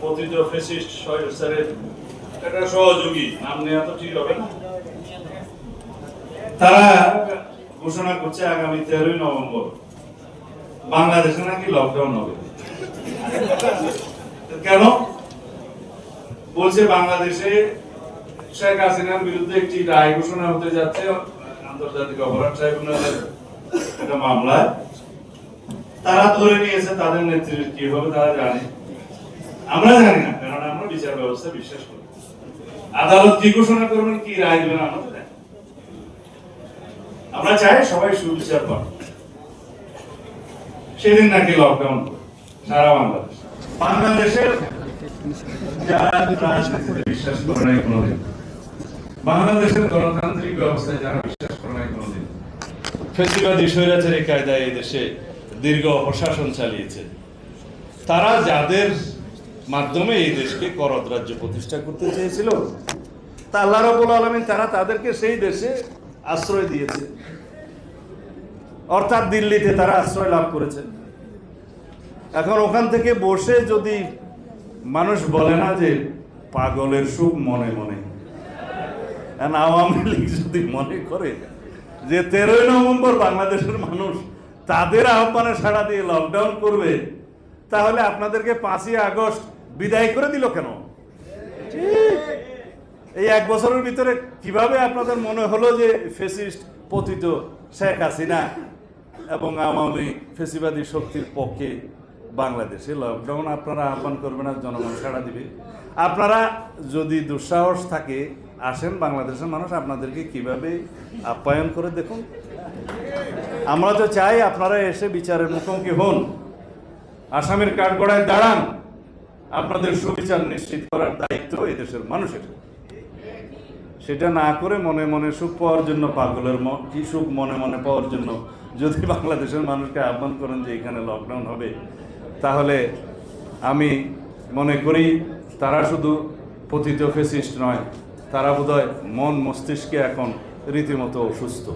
পতিত ফেসিস্ট স্যারের একটা সহযোগী। নাম নেওয়া তো ঠিক হবে না? তারা ঘোষণা করছে আগামী তেরোই নভেম্বর। বাংলাদেশে নাকি লকডাউন হবে? কেন? বলছে বাংলাদেশে শেখ হাসিনার বিরুদ্ধে একটি রায় ঘোষণা হতে যাচ্ছে, আন্তর্জাতিক অপরাধ ট্রাইব্যুনালের একটা মামলায়। তারা ধরে নিয়েছে তাদের নেতৃত্ব কি হবে, তারা জানে। আমরা জানি না, কারণ আমরা বিচার ব্যবস্থা বিশ্বাস করি। আদালত কি ঘোষণা করবেন, কি রায় দেবেন না। আমরা চাই সবাই সুবিচার পান সেদিন নাকি লকডাউন সারা বাংলাদেশ। বাংলাদেশের বিশ্বাস করে নাই কোনোদিন, বাংলাদেশের গণতান্ত্রিক ব্যবস্থায় যারা বিশ্বাস করে নাই কোনোদিন, ফেসিবাদী স্বৈরাচারী কায়দায় এই দেশে দীর্ঘ প্রশাসন চালিয়েছে। তারা যাদের মাধ্যমে এই দেশকে করদ রাজ্য প্রতিষ্ঠা করতে চেয়েছিল। তা আল্লাহ রাব্বুল আলামিন তারা তাদেরকে সেই দেশে আশ্রয় দিয়েছে। অর্থাৎ দিল্লিতে তারা আশ্রয় লাভ করেছে। এখন ওখান থেকে বসে যদি মানুষ বলে না যে পাগলের সুখ মনে মনে আওয়ামী লীগ যদি মনে করে যে তেরোই নভেম্বর বাংলাদেশের মানুষ তাদের আহ্বানে সাড়া দিয়ে লকডাউন করবে তাহলে আপনাদেরকে পাঁচই আগস্ট বিদায় করে দিল কেন? এই এক বছরের ভিতরে কীভাবে আপনাদের মনে হলো যে ফেসিস্ট পতিত শেখ হাসিনা এবং আওয়ামী ফেসিবাদী শক্তির পক্ষে বাংলাদেশে? লকডাউন আপনারা আহ্বান করবেন আর জনগণ সাড়া দিবে। আপনারা যদি দুঃসাহস থাকে, আসেন বাংলাদেশের মানুষ, আপনাদেরকে কীভাবে আপ্যায়ন করে দেখুন। আমরা তো চাই আপনারা এসে বিচারের মুখোমুখি হন। আসামের কাঠগড়ায় দাঁড়ান। আপনাদের সুবিচার নিশ্চিত করার দায়িত্ব এই দেশের মানুষের। সেটা না করে মনে মনে সুখ পাওয়ার জন্য পাগলের কি সুখ মনে মনে পাওয়ার জন্য? যদি বাংলাদেশের মানুষকে আহ্বান করেন যে এখানে লকডাউন হবে, তাহলে আমি মনে করি তারা শুধু পতিত ফেসিস্ট নয়, তারা বোধহয় মন মস্তিষ্কে এখন রীতিমতো অসুস্থ।